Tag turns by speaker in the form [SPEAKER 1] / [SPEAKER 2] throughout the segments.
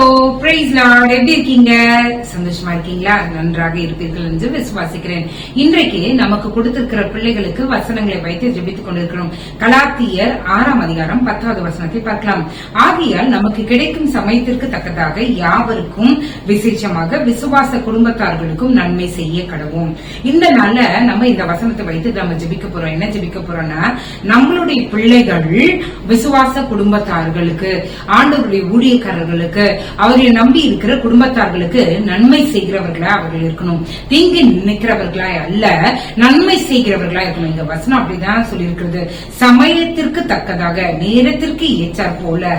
[SPEAKER 1] Ciao. Price Lord எப்படி இருக்கீங்க? சந்தோஷமா இருக்கீங்களா? நன்றாக இருப்பீர்கள் என்று விசுவாசிக்கிறேன். இன்றைக்கு நமக்கு கொடுத்திருக்கிற பிள்ளைகளுக்கு வசனங்களை வைத்து ஜெபித்துக் கொண்டிருக்கிறோம். கலாத்தியர் ஆறாம் அதிகாரம் பத்தாவது வசனத்தை பார்க்கலாம். ஆகையால் நமக்கு கிடைக்கும் சமயத்திற்கு தக்கதாக யாவருக்கும் விசேஷமாக விசுவாச குடும்பத்தார்களுக்கும் நன்மை செய்ய கடவும் இந்த நாள்ல நம்ம இந்த வசனத்தை வைத்து நம்ம ஜெபிக்க போறோம். என்ன ஜெபிக்க போறோம்னா நம்மளுடைய பிள்ளைகள் விசுவாச குடும்பத்தார்களுக்கு ஆண்டவருடைய ஊழியக்காரர்களுக்கு அவர் அவர்களை நம்பி இருக்கிற குடும்பத்தார்களுக்கு நன்மை செய்கிறவர்களா அவர்கள் இருக்கணும். தீங்கு நினைக்கிறவர்களா அல்ல நன்மை செய்கிறவர்களா இருக்கணும். இந்த வசனம் அப்படிதான் சொல்லியிருக்கிறது. சமயத்திற்கு தக்கதாக நேரத்திற்கு ஏற்றார் போல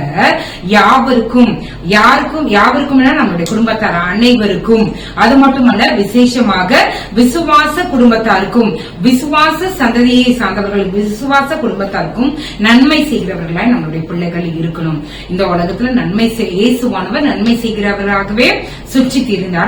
[SPEAKER 1] யாவருக்கும் யாருக்கும் யாவருக்கும் நம்மளுடைய குடும்பத்தார் அனைவருக்கும் அது மட்டுமல்ல விசேஷமாக விசுவாச குடும்பத்தாருக்கும் விசுவாச சந்ததியை சார்ந்தவர்கள் விசுவாச குடும்பத்தாருக்கும் நன்மை செய்கிறவர்களாய் நம்மளுடைய பிள்ளைகள் இருக்கணும். இந்த உலகத்துல நன்மை இயேசுவானவர் நன்மை செய்கிறவராகவே சுற்றி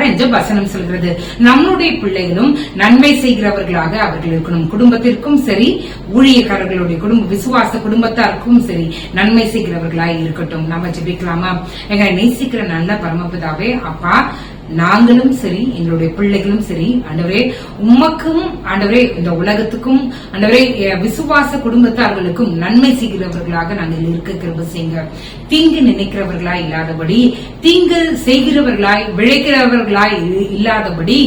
[SPEAKER 1] என்று வசனம் சொல்கிறது. நம்முடைய பிள்ளைகளும் நன்மை செய்கிறவர்களாக அவர்கள் இருக்கணும். குடும்பத்திற்கும் சரி ஊழியக்காரர்களுடைய குடும்ப விசுவாச குடும்பத்தாருக்கும் சரி நன்மை செய்கிறவர்களாய் இருக்கட்டும். நாம ஜெபிக்கலாமா? எங்க நேசிக்கிற நல்ல பரமபிதாவே அப்பா நாங்களும் சரி எங்களுடைய பிள்ளைகளும் சரி ஆண்டவரே உமக்கும் ஆண்டவரே இந்த உலகத்துக்கும் ஆண்டவரே விசுவாச குடும்பத்தார்களுக்கும் நன்மை செய்கிறவர்களாக நாங்கள் இருக்க கிருப செய்யுங்க. தீங்கு நினைக்கிறவர்களாய் இல்லாதபடி தீங்கு செய்கிறவர்களாய் விழைக்கிறவர்களாய் இல்லாதபடி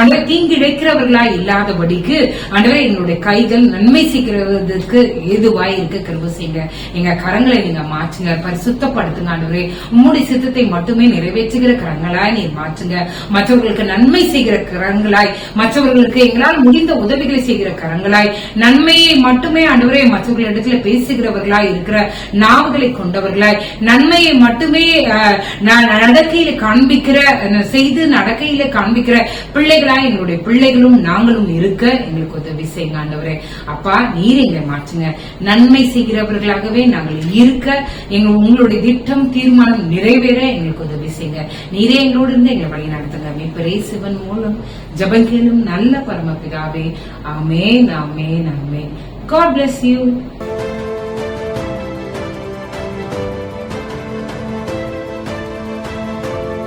[SPEAKER 1] ஆண்டவரே தீங்கு இழைக்கிறவர்களாய் இல்லாதபடிக்கு ஆண்டவரே எங்களுடைய கைகள் நன்மை செய்கிறதற்கு ஏதுவாய் இருக்க கிருப செய்யுங்க. எங்க கரங்களை நீங்க மாற்றுங்க பரிசுத்தப்படுத்துங்க ஆண்டவரே. உம்முடைய சித்தத்தை மட்டுமே நிறைவேற்றுகிற கரங்களாய் நீர் மாற்றுங்க மற்றவர்களுக்கு நன்மை செய்கிற கரங்களாய் மற்றவர்களுக்கு எங்களால் முடிந்த உதவிகளை செய்கிற கரங்களாய் நன்மையை மட்டுமே ஆண்டவரே மற்றவர்களிடத்துல பேசுகிறவர்களாய் இருக்கிற நாவுகளை கொண்டவர்களாய் நன்மையை மட்டுமே நடக்கையில காண்பிக்கிற செய்து நடக்கையில காண்பிக்கிற பிள்ளைகளாய் எங்களுடைய பிள்ளைகளும் நாங்களும் இருக்க எங்களுக்கு உதவி செய்யுங்க ஆண்டவரே. அப்பா நீர் எங்களை மாற்றுங்க. நன்மை செய்கிறவர்களாகவே நாங்கள் இருக்க எங்க உங்களுடைய திட்டம் தீர்மானம் நிறைவேற எங்களுக்கு உதவி செய்யுங்க. நீரே எங்களோடு இருந்து எங்களை வழி நடத்துங்க. மீட்பரே சிவன் மூலம் ஜபங்கேலும் நல்ல பரமபிதாவே. Amen amen amen. God bless you